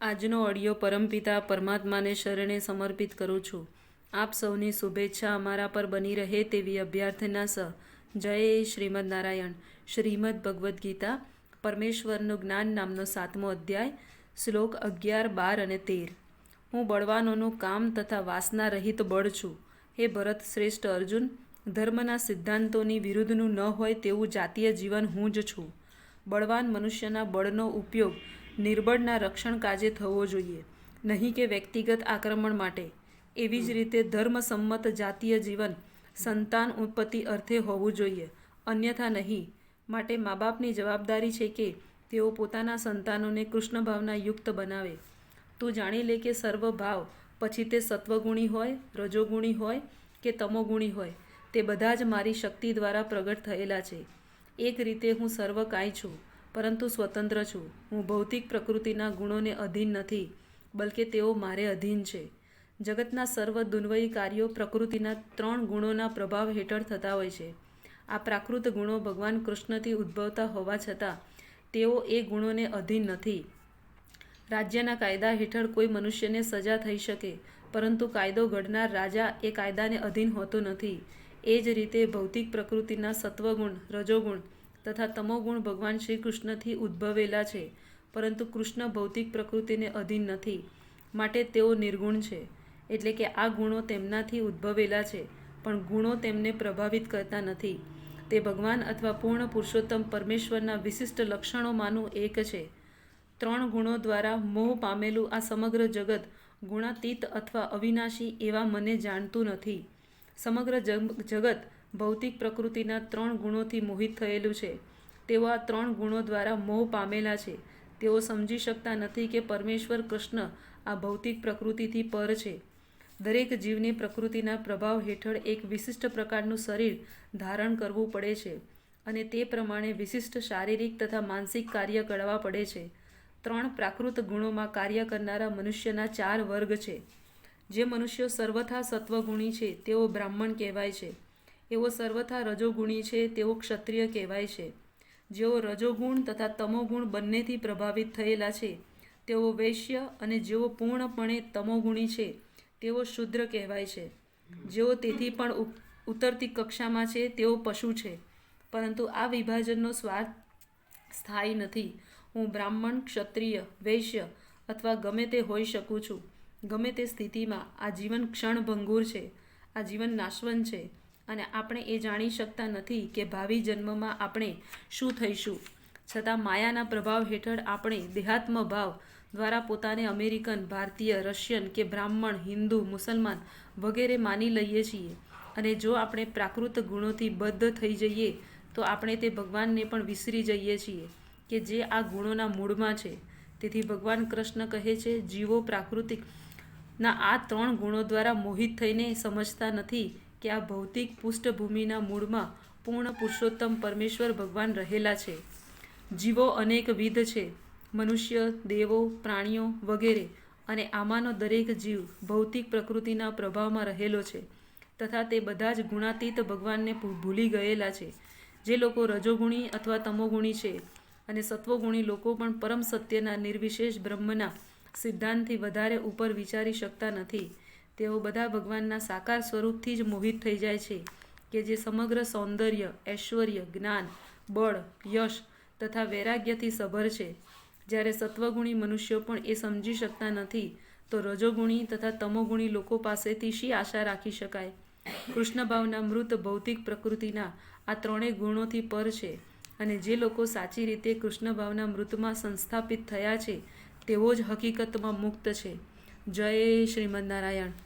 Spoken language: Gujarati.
આજનો ઓડિયો પરમપિતા પરમાત્માને શરણે સમર્પિત કરું છું. આપ સૌની શુભેચ્છા અમારા પર બની રહે તેવી અભ્યાર્થના સહ જય શ્રીમદ નારાયણ. શ્રીમદ ભગવદ્ ગીતા, પરમેશ્વરનું જ્ઞાન નામનો સાતમો અધ્યાય, શ્લોક અગિયાર, બાર અને તેર. હું બળવાનોનું કામ તથા વાસના રહિત બળ છું. હે ભરત શ્રેષ્ઠ અર્જુન, ધર્મના સિદ્ધાંતોની વિરુદ્ધનું ન હોય તેવું જાતીય જીવન હું જ છું. બળવાન મનુષ્યના બળનો ઉપયોગ નિર્બળના રક્ષણ કાજે થવો જોઈએ, નહીં કે વ્યક્તિગત આક્રમણ માટે. એવી જ રીતે ધર્મસંમત જાતીય જીવન સંતાન ઉત્પત્તિ અર્થે હોવું જોઈએ, અન્યથા નહીં. માટે મા બાપની જવાબદારી છે કે તેઓ પોતાના સંતાનોને કૃષ્ણ ભાવના યુક્ત બનાવે. તું જાણી લે કે સર્વ ભાવ પછી તે સત્વગુણી હોય, રજોગુણી હોય કે તમોગુણી હોય, તે બધા જ મારી શક્તિ દ્વારા પ્રગટ થયેલા છે. એક રીતે હું સર્વ કાંઈ છું પરંતુ સ્વતંત્ર છું. હું ભૌતિક પ્રકૃતિના ગુણોને અધીન નથી, બલકે તેઓ મારે અધીન છે. જગતના સર્વ દુન્વયી કાર્યો પ્રકૃતિના ત્રણ ગુણોના પ્રભાવ હેઠળ થતા હોય છે. આ પ્રાકૃત ગુણો ભગવાન કૃષ્ણથી ઉદ્ભવતા હોવા છતાં, તેઓ એ ગુણોને અધીન નથી. રાજ્યના કાયદા હેઠળ કોઈ મનુષ્યને સજા થઈ શકે, પરંતુ કાયદો ઘડનાર રાજા એ કાયદાને અધીન હોતો નથી. એ જ રીતે ભૌતિક પ્રકૃતિના સત્વગુણ, રજોગુણ તથા તમોગુણ ભગવાન શ્રી કૃષ્ણથી ઉદ્ભવેલા છે, પરંતુ કૃષ્ણ ભૌતિક પ્રકૃતિને અધીન નથી, માટે તેઓ નિર્ગુણ છે, એટલે કે આ ગુણો તેમનાથી ઉદ્ભવેલા છે, પણ ગુણો તેમને પ્રભાવિત કરતા નથી. તે ભગવાન અથવા પૂર્ણ પુરુષોત્તમ પરમેશ્વરના વિશિષ્ટ લક્ષણોમાંનું એક છે. ત્રણ ગુણો દ્વારા મોહ પામેલું આ સમગ્ર જગત ગુણાતીત અથવા અવિનાશી એવા મને જાણતું નથી. સમગ્ર જગત ભૌતિક પ્રકૃતિના ત્રણ ગુણોથી મોહિત થયેલું છે. તેઓ આ ત્રણ ગુણો દ્વારા મોહ પામેલા છે. તેઓ સમજી શકતા નથી કે પરમેશ્વર કૃષ્ણ આ ભૌતિક પ્રકૃતિથી પર છે. દરેક જીવને પ્રકૃતિના પ્રભાવ હેઠળ એક વિશિષ્ટ પ્રકારનું શરીર ધારણ કરવું પડે છે અને તે પ્રમાણે વિશિષ્ટ શારીરિક તથા માનસિક કાર્ય કરવા પડે છે. ત્રણ પ્રાકૃત ગુણોમાં કાર્ય કરનારા મનુષ્યના ચાર વર્ગ છે. જે મનુષ્યો સર્વથા સત્વગુણી છે, તેઓ બ્રાહ્મણ કહેવાય છે. એવો સર્વથા રજોગુણી છે, તેઓ ક્ષત્રિય કહેવાય છે. જેઓ રજોગુણ તથા તમોગુણ બંનેથી પ્રભાવિત થયેલા છે, તેઓ વૈશ્ય અને જેઓ પૂર્ણપણે તમોગુણી છે, તેઓ શુદ્ર કહેવાય છે. જેઓ તેથી પણ ઉતરતી કક્ષામાં છે, તેઓ પશુ છે. પરંતુ આ વિભાજનનો સ્વાર્થ સ્થાયી નથી. હું બ્રાહ્મણ, ક્ષત્રિય, વૈશ્ય અથવા ગમે તે હોઈ શકું છું. ગમે તે સ્થિતિમાં આ જીવન ક્ષણભંગુર છે. આ જીવન નાશવંત છે. અને આપણે એ જાણી શકતા નથી કે ભાવિ જન્મમાં આપણે શું થઈશું. છતાં માયાના પ્રભાવ હેઠળ આપણે દેહાત્મ ભાવ દ્વારા પોતાને અમેરિકન, ભારતીય, રશિયન કે બ્રાહ્મણ, હિન્દુ, મુસલમાન વગેરે માની લઈએ છીએ. અને જો આપણે પ્રાકૃત ગુણોથી બદ્ધ થઈ જઈએ, તો આપણે તે ભગવાનને પણ વિસરી જઈએ છીએ કે જે આ ગુણોના મૂળમાં છે. તેથી ભગવાન કૃષ્ણ કહે છે, જીવો પ્રાકૃતિક ના આ ત્રણ ગુણો દ્વારા મોહિત થઈને સમજતા નથી કે આ ભૌતિક પૃષ્ઠભૂમિના મૂળમાં પૂર્ણ પુરુષોત્તમ પરમેશ્વર ભગવાન રહેલા છે. જીવો અનેકવિધ છે. મનુષ્ય, દેવો, પ્રાણીઓ વગેરે અને આમાંનો દરેક જીવ ભૌતિક પ્રકૃતિના પ્રભાવમાં રહેલો છે તથા તે બધા જ ગુણાતીત ભગવાનને ભૂલી ગયેલા છે. જે લોકો રજોગુણી અથવા તમોગુણી છે અને સત્વગુણી લોકો પણ પરમ સત્યના નિર્વિશેષ બ્રહ્મના સિદ્ધાંતથી વધારે ઉપર વિચારી શકતા નથી. તેઓ બધા ભગવાનના સાકાર સ્વરૂપથી જ મોહિત થઈ જાય છે કે જે સમગ્ર સૌંદર્ય, ઐશ્વર્ય, જ્ઞાન, બળ, યશ તથા વૈરાગ્યથી સભર છે. જ્યારે સત્વગુણી મનુષ્યો પણ એ સમજી શકતા નથી, તો રજોગુણી તથા તમોગુણી લોકો પાસેથી શી આશા રાખી શકાય? કૃષ્ણ ભાવના મૃત ભૌતિક પ્રકૃતિના આ ત્રણેય ગુણોથી પર છે અને જે લોકો સાચી રીતે કૃષ્ણ ભાવના મૃતમાં સંસ્થાપિત થયા છે, તેઓ જ હકીકતમાં મુક્ત છે. જય શ્રીમદ નારાયણ.